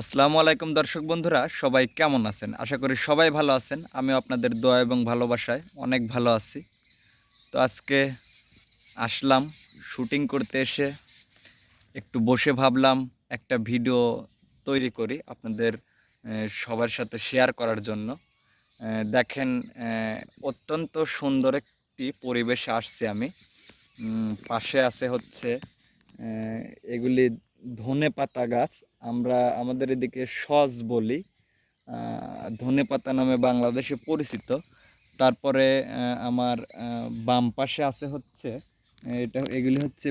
আসসালামু আলাইকুম দর্শক বন্ধুরা, সবাই কেমন আছেন? আশা করি সবাই ভালো আছেন। আমিও আপনাদের দোয়া এবং ভালোবাসায় অনেক ভালো আছি। তো আজকে আসলাম, শুটিং করতে এসে একটু বসে ভাবলাম একটা ভিডিও তৈরি করি আপনাদের সবার সাথে শেয়ার করার জন্য। দেখেন অত্যন্ত সুন্দর একটি পরিবেশে আসছি আমি। পাশে আছে হচ্ছে এগুলি ধনে পাতা গাছ, আমরা আমাদের এদিকে সজ বলি ধনে পাতা নামে বাংলাদেশে পরিচিত। তারপরে আমার বাম পাশে আছে হচ্ছে, এটা, এগুলি হচ্ছে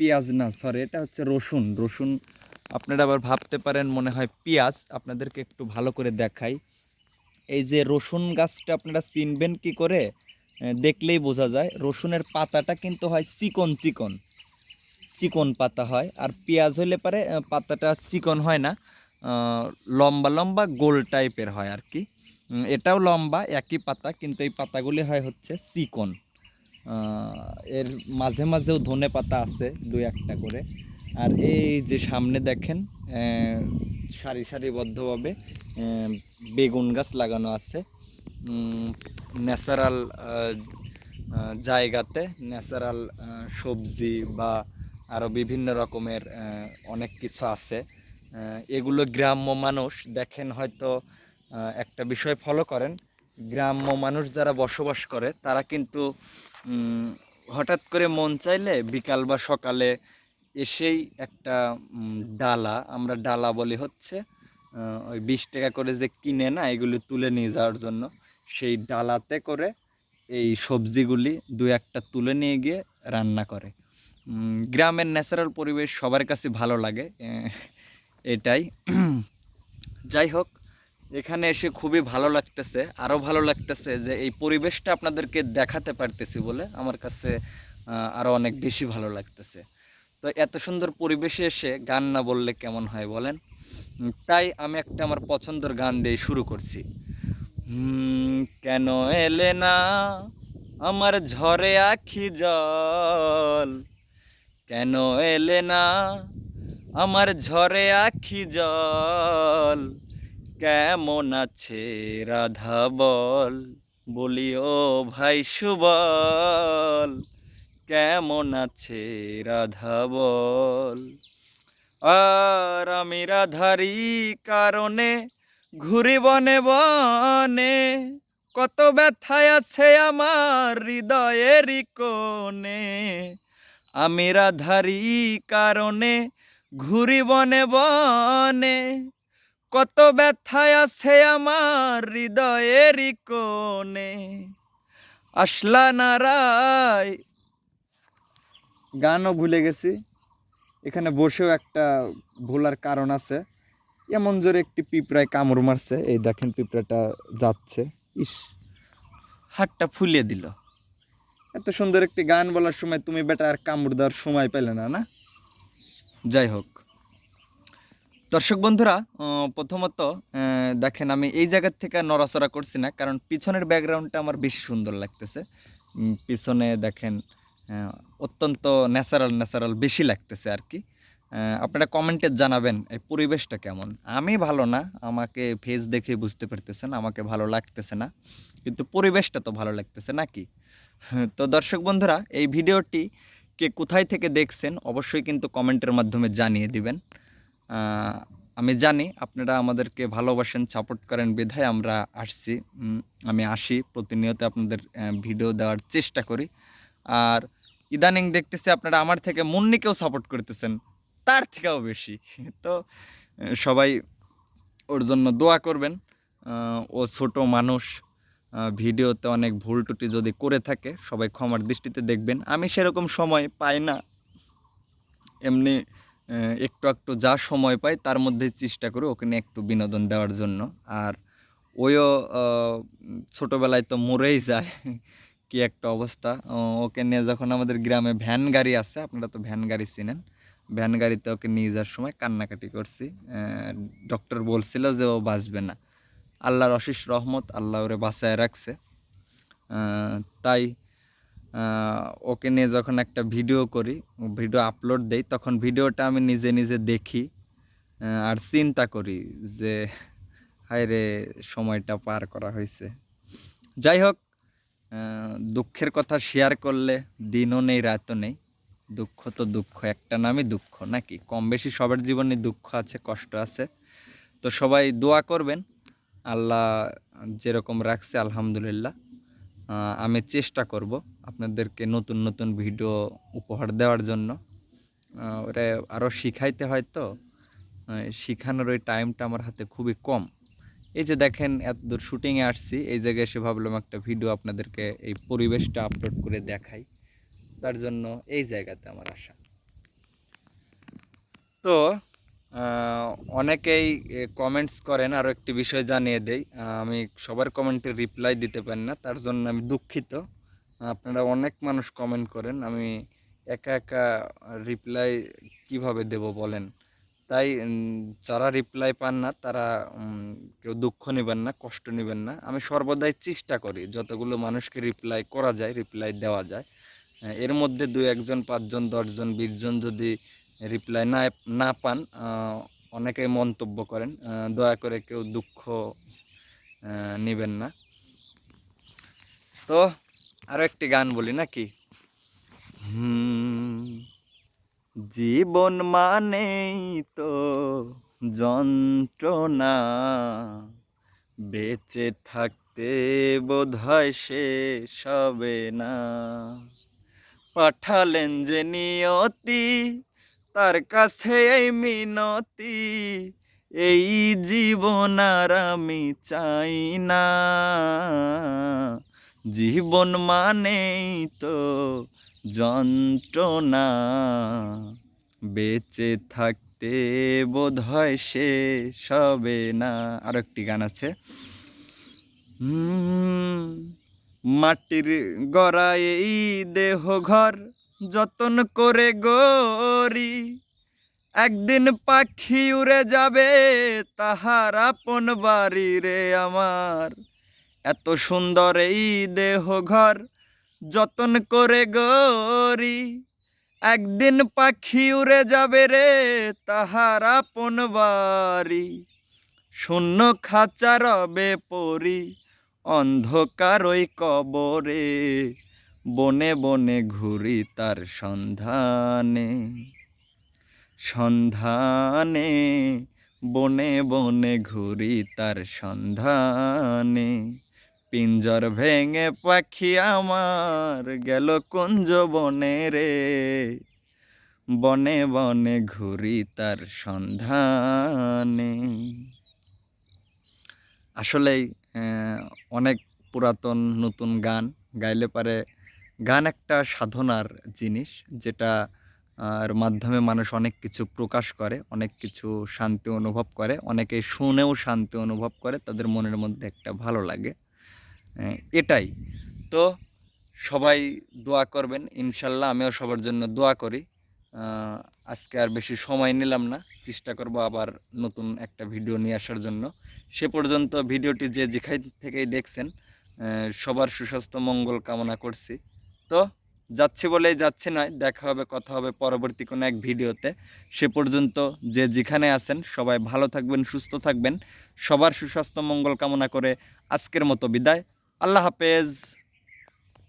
পেঁয়াজ না সরি এটা হচ্ছে রসুন। রসুন আপনারা আবার ভাবতে পারেন, মনে হয় পেঁয়াজ। আপনাদেরকে একটু ভালো করে দেখাই। এই যে রসুন গাছটা আপনারা চিনবেন কি করে? দেখলেই বোঝা যায়, রসুনের পাতাটা কিন্তু হয় চিকন চিকন। চিকন পাতা হয়, আর পেঁয়াজ হলে পারে পাতাটা চিকন হয় না লম্বা লম্বা গোল টাইপের হয় আর কি। এটাও লম্বা, একই পাতা, কিন্তু এই পাতাগুলি হয় হচ্ছে চিকন। এর মাঝে মাঝেও ধনে পাতা আছে দু একটা করে। আর এই যে সামনে দেখেন সারি সারিবদ্ধভাবে বেগুন গাছ লাগানো আছে। ন্যাচারাল জায়গাতে ন্যাচারাল সবজি বা আরও বিভিন্ন রকমের অনেক কিছু আছে। এগুলো গ্রাম্য মানুষ দেখেন হয়তো একটা বিষয় ফলো করেন। গ্রাম্য মানুষ যারা বসবাস করে, তারা কিন্তু হঠাৎ করে মন চাইলে বিকাল বা সকালে এসেই একটা ডালা, আমরা ডালা বলি হচ্ছে ওই বিশ টাকা করে যে কিনে না, এগুলি তুলে নিয়ে যাওয়ার জন্য, সেই ডালাতে করে এই সবজিগুলি দু একটা তুলে নিয়ে গিয়ে রান্না করে। গ্রামের ন্যাচারাল পরিবেশ সবার কাছে ভালো লাগে এটাই। যাই হোক, এখানে এসে খুবই ভালো লাগতেছে আরও ভালো লাগতেছে যে এই পরিবেশটা আপনাদেরকে দেখাতে পারতেছি বলে আমার কাছে আরও অনেক বেশি ভালো লাগতেছে। তো এত সুন্দর পরিবেশে এসে গান না বললে কেমন হয় বলেন? তাই আমি একটা আমার পছন্দের গান দিয়ে শুরু করছি। কেন এলে না আমার ঝরে আখি জল? কেন এলে না? আমার ঝরে আখি জল। কেমন আছে রাধা বল? বলি ও ভাই সুবল। কেমন আছে রাধা বল? আর আমি রাধারি কারণে ঘুরি বনে বনে। কত ব্যথায় আছে আমার হৃদয়েরই কোণে। আমি রাধারি কারণে ঘুরি বনে বনে। কত ব্যথায় আছে আমার হৃদয়ের কোণে। আসলা নারায়। গানও ভুলে গেছি। এখানে বসেও একটা ভোলার কারণ আছে। এমন জোরে একটি পিঁপড়ায় কামড় মারছে। এই দেখেন পিঁপড়াটা যাচ্ছে। ইস, হাতটা ফুলিয়ে দিল। এত সুন্দর একটি গান বলার সময় তুমি বেটা আর কামড় দেওয়ার সময় পেলে না না? যাই হোক। দর্শক বন্ধুরা প্রথমত দেখেন আমি এই জায়গার থেকে নড়াচড়া করছি না, কারণ পিছনের ব্যাকগ্রাউন্ডটা আমার বেশি সুন্দর লাগতেছে। পিছনে দেখেন অত্যন্ত ন্যাচারাল ন্যাচারাল বেশি লাগতেছে আর কি। আপনারা কমেন্টে জানাবেন এই পরিবেশটা কেমন। আমি ভালো না, আমাকে ফেস দেখে বুঝতে পারতেছেন, আমাকে ভালো লাগতেছে না, কিন্তু পরিবেশটা তো ভালো লাগতেছে নাকি? তো দর্শক বন্ধুরা, এই ভিডিওটি কে কোথায় থেকে দেখছেন অবশ্যই কিন্তু কমেন্টের মাধ্যমে জানিয়ে দিবেন। আমি জানি আপনারা আমাদেরকে ভালোবাসেন, সাপোর্ট করেন, বিধায় আমরা আসছি। আমি আসি, প্রতিনিয়ত আপনাদের ভিডিও দেওয়ার চেষ্টা করি। আর ইদানিং দেখতেছি আপনারা আমার থেকে মুন্নিকেও সাপোর্ট করতেছেন, তার থেকেও বেশি। তো, সবাই ওর জন্য দোয়া করবেন। ও ছোট মানুষ ভিডিওতে অনেক ভুল টুটি যদি করে থাকে, সবাই ক্ষমার দৃষ্টিতে দেখবেন। আমি সেরকম সময় পাই না। এমনি একটু একটু যা সময় পাই, তার মধ্যে চেষ্টা করি ওকে নিয়ে একটু বিনোদন দেওয়ার জন্য। আর ওইও ছোটোবেলায় তো মরেই যায়। কি একটা অবস্থা। ওকে নিয়ে যখন আমাদের গ্রামে ভ্যান গাড়ি আছে, আপনারা তো ভ্যান গাড়ি চিনেন। ভ্যান গাড়িতে ওকে নিয়ে যাওয়ার সময় কান্নাকাটি করছি। ডক্টর বলছিল যে ও বাঁচবে না। আল্লাহর অশেষ রহমত আল্লাহ ওরে বাঁচায় রাখছে। তাই ওকে নিয়ে যখন একটা ভিডিও করি, ভিডিও আপলোড দেই, তখন ভিডিওটা আমি নিজে নিজে দেখি আর চিন্তা করি যে হায় রে সময়টা পার করা হয়েছে যাই হোক দুঃখের কথা শেয়ার করলে দিনও নেই, রাতও নেই। দুঃখ তো দুঃখ, একটা নামই দুঃখ, নাকি? কম বেশি সবার জীবনে দুঃখ আছে, কষ্ট আছে। তো সবাই দোয়া করবেন আল্লাহ যেরকম রাখছে, আলহামদুলিল্লাহ। আমি চেষ্টা করব আপনাদেরকে নতুন নতুন ভিডিও উপহার দেওয়ার জন্য। ওরা আরও শিখাইতে হয় তো। শিখানোর ওই টাইমটা আমার হাতে খুবই কম। এই যে দেখেন এত দূর শুটিংয়ে আসছি, এই জায়গায় এসে ভাবলাম একটা ভিডিও আপনাদেরকে এই পরিবেশটা আপলোড করে দেখাই। তার জন্য এই জায়গাতে আমার আসা তো অনেকেই কমেন্টস করেন আরও একটি বিষয় জানিয়ে দেই। আমি সবার কমেন্টে রিপ্লাই দিতে পারি না, তার জন্য আমি দুঃখিত। আপনারা অনেক মানুষ কমেন্ট করেন, আমি একা একা রিপ্লাই কীভাবে দেব বলেন? তাই যারা রিপ্লাই পান না, তারা কেউ দুঃখ নেবেন না, কষ্ট নেবেন না। আমি সর্বদাই চেষ্টা করি, যতগুলো মানুষকে রিপ্লাই করা যায় রিপ্লাই দেওয়া যায়। এর মধ্যে দু একজন, পাঁচজন, দশজন বিশজন যদি রিপ্লাই না না পান আহ, অনেকেই মন্তব্য করেন দয়া করে কেউ দুঃখ নেবেন না। তো আরও একটি গান বলি নাকি? জীবন মানেই তো যন্ত্রণা বেঁচে থাকতে বোধহয় শেষ হবে না। পাঠালেন যে নিয়তি তার কাছে এই মিনতি, এই জীবন আর আমি চাই না। জীবন মানেই তো যন্ত্রণা, বেঁচে থাকতে বোধহয় সে সবে না। আর একটি গান আছে। মাটির গড়া এই দেহ ঘর যতন করে গরি, একদিন পাখি উড়ে যাবে তাহার আপন বাড়ি রে আমার। এত সুন্দর এই দেহ ঘর, যতন করে গরি, একদিন পাখি উড়ে যাবে রে তাহার আপন বাড়ি। শূন্য খাঁচা রবে পরি অন্ধকার ওই কবরে বনে বনে ঘুরি তার সন্ধানে সন্ধানে, বনে বনে ঘুরি তার সন্ধানে। পিঞ্জর ভেঙে পাখি আমার গেল কুঞ্জ বনে রে, বনে বনে ঘুরি তার সন্ধানে। আসলেই অনেক পুরাতন নতুন গান গাইলে পারে গান একটা সাধনার জিনিস যেটা মাধ্যমে মানুষ অনেক কিছু প্রকাশ করে, অনেক কিছু শান্তি অনুভব করে, অনেকে শুনেও শান্তি অনুভব করে, তাদের মনের মধ্যে একটা ভালো লাগে। এটাই। তো সবাই দোয়া করবেন, ইনশাল্লাহ আমিও সবার জন্য দোয়া করি। আজকে আর বেশি সময় নিলাম না, চেষ্টা করব আবার নতুন একটা ভিডিও নিয়ে আসার জন্য। সে পর্যন্ত ভিডিওটি যে যেখান থেকেই দেখছেন সবার সুস্বাস্থ্য, মঙ্গল কামনা করছি। তো যাচ্ছি বলেই যাচ্ছি নয়, দেখা হবে, কথা হবে পরবর্তী কোনো এক ভিডিওতে। সে পর্যন্ত যে যেখানে আছেন, সবাই ভালো থাকবেন, সুস্থ থাকবেন। সবার সুস্বাস্থ্য, মঙ্গল কামনা করে আজকের মতো বিদায়। আল্লাহ হাফেজ।